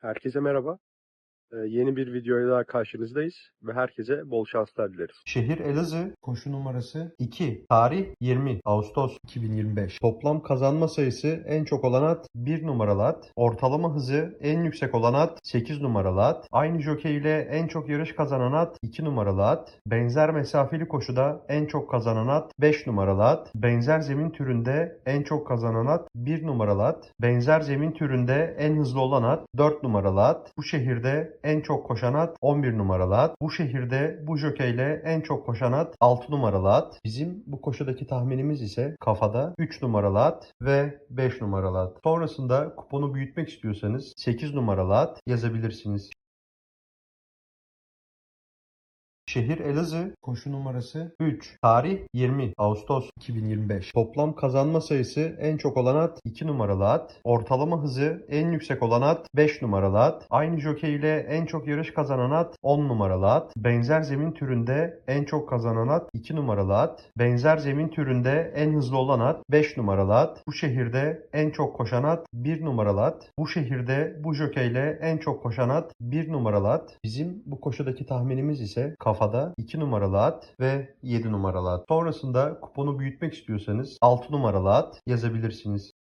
Herkese merhaba. Ee, yeni bir videoyla daha karşınızdayız ve herkese bol şanslar dileriz. Şehir Elazığ, koşu numarası 2, tarih 20 Ağustos 2025. Toplam kazanma sayısı en çok olan at 1 numaralı at, ortalama hızı en yüksek olan at 8 numaralı at, aynı jokey ile en çok yarış kazanan at 2 numaralı at, benzer mesafeli koşuda en çok kazanan at 5 numaralı at, benzer zemin türünde en çok kazanan at 1 numaralı at, benzer zemin türünde en hızlı olan at 4 numaralı at, bu şehirde en çok koşan at 11 numaralı at. Bu şehirde bu jokeyle en çok koşan at 6 numaralı at. Bizim bu koşudaki tahminimiz ise kafada 3 numaralı at ve 5 numaralı at. Sonrasında kuponu büyütmek istiyorsanız 8 numaralı at yazabilirsiniz. Şehir Elazığ, koşu numarası 3, tarih 20 Ağustos 2025. Toplam kazanma sayısı en çok olan at 2 numaralı at, ortalama hızı en yüksek olan at 5 numaralı at, aynı jokey ile en çok yarış kazanan at 10 numaralı at, benzer zemin türünde en çok kazanan at 2 numaralı at, benzer zemin türünde en hızlı olan at 5 numaralı at, bu şehirde en çok koşan at 1 numaralı at, bu şehirde bu jokey ile en çok koşan at 1 numaralı at. Bizim bu koşudaki tahminimiz ise kafada 2 numaralı at ve 7 numaralı at. Sonrasında kuponu büyütmek istiyorsanız 6 numaralı at yazabilirsiniz.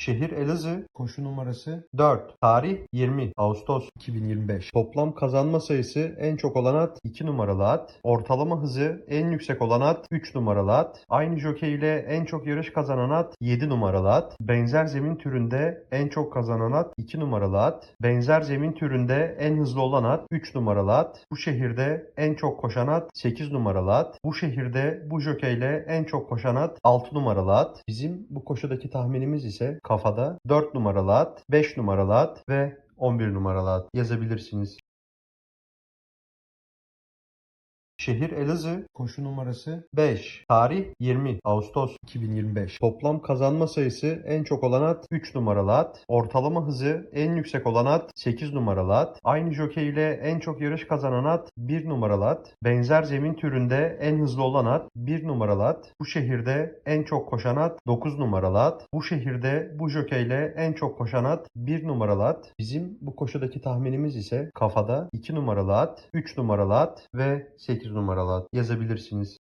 Şehir Elazığ, koşu numarası? 4, tarih 20 Ağustos. 2025. Toplam kazanma sayısı en çok olan at 2 numaralı at, ortalama hızı en yüksek olan at 3 numaralı at, aynı jokey ile en çok yarış kazanan at 7 numaralı at, benzer zemin türünde en çok kazanan at 2 numaralı at, benzer zemin türünde en hızlı olan at 3 numaralı at, bu şehirde en çok koşan at 8 numaralı at, bu şehirde bu jokey ile en çok koşan at 6 numaralı at. Bizim bu koşudaki tahminimiz ise kafada 4 numaralı at, 5 numaralı at ve 11 numaralı at yazabilirsiniz. Şehir Elazığ, koşu numarası? 5, tarih 20 Ağustos. 2025. Toplam kazanma sayısı en çok olan at 3 numaralı at, ortalama hızı en yüksek olan at 8 numaralı at, aynı jokey ile en çok yarış kazanan at 1 numaralı at, benzer zemin türünde en hızlı olan at 1 numaralı at, bu şehirde en çok koşan at 9 numaralı at, bu şehirde bu jokey ile en çok koşan at 1 numaralı at. Bizim bu koşudaki tahminimiz ise kafada 2 numaralı at, 3 numaralı at ve 8 numaralı yazabilirsiniz.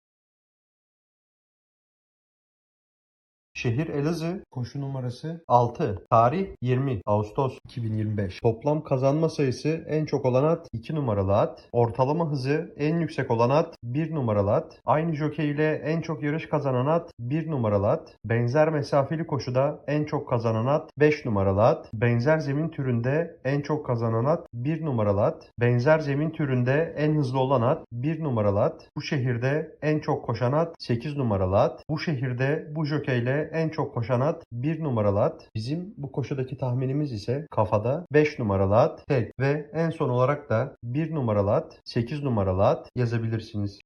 Şehir Elazığ, koşu numarası 6, tarih 20 Ağustos. 2025. Toplam kazanma sayısı en çok olan at 2 numaralı at, ortalama hızı en yüksek olan at 1 numaralı at, aynı jokey ile en çok yarış kazanan at 1 numaralı at, benzer mesafeli koşuda en çok kazanan at 5 numaralı at, benzer zemin türünde en çok kazanan at 1 numaralı at, benzer zemin türünde en hızlı olan at 1 numaralı at, bu şehirde en çok koşan at 8 numaralı at, bu şehirde bu jokey en çok koşan at 1 numaralı at. Bizim bu koşudaki tahminimiz ise kafada 5 numaralı at tek ve en son olarak da 1 numaralı at, 8 numaralı at yazabilirsiniz.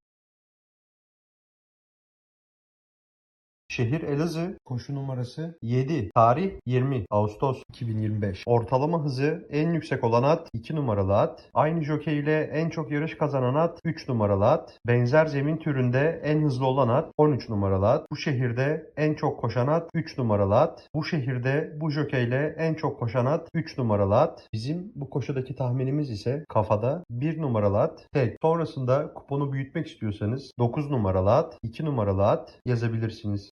Şehir Elazığ, koşu numarası 7, tarih 20 Ağustos 2025. Ortalama hızı en yüksek olan at 2 numaralı at, aynı jokey ile en çok yarış kazanan at 3 numaralı at, benzer zemin türünde en hızlı olan at 13 numaralı at, bu şehirde en çok koşan at 3 numaralı at, bu şehirde bu jokey ile en çok koşan at 3 numaralı at. Bizim bu koşudaki tahminimiz ise kafada 1 numaralı at tek. Sonrasında kuponu büyütmek istiyorsanız 9 numaralı at, 2 numaralı at yazabilirsiniz.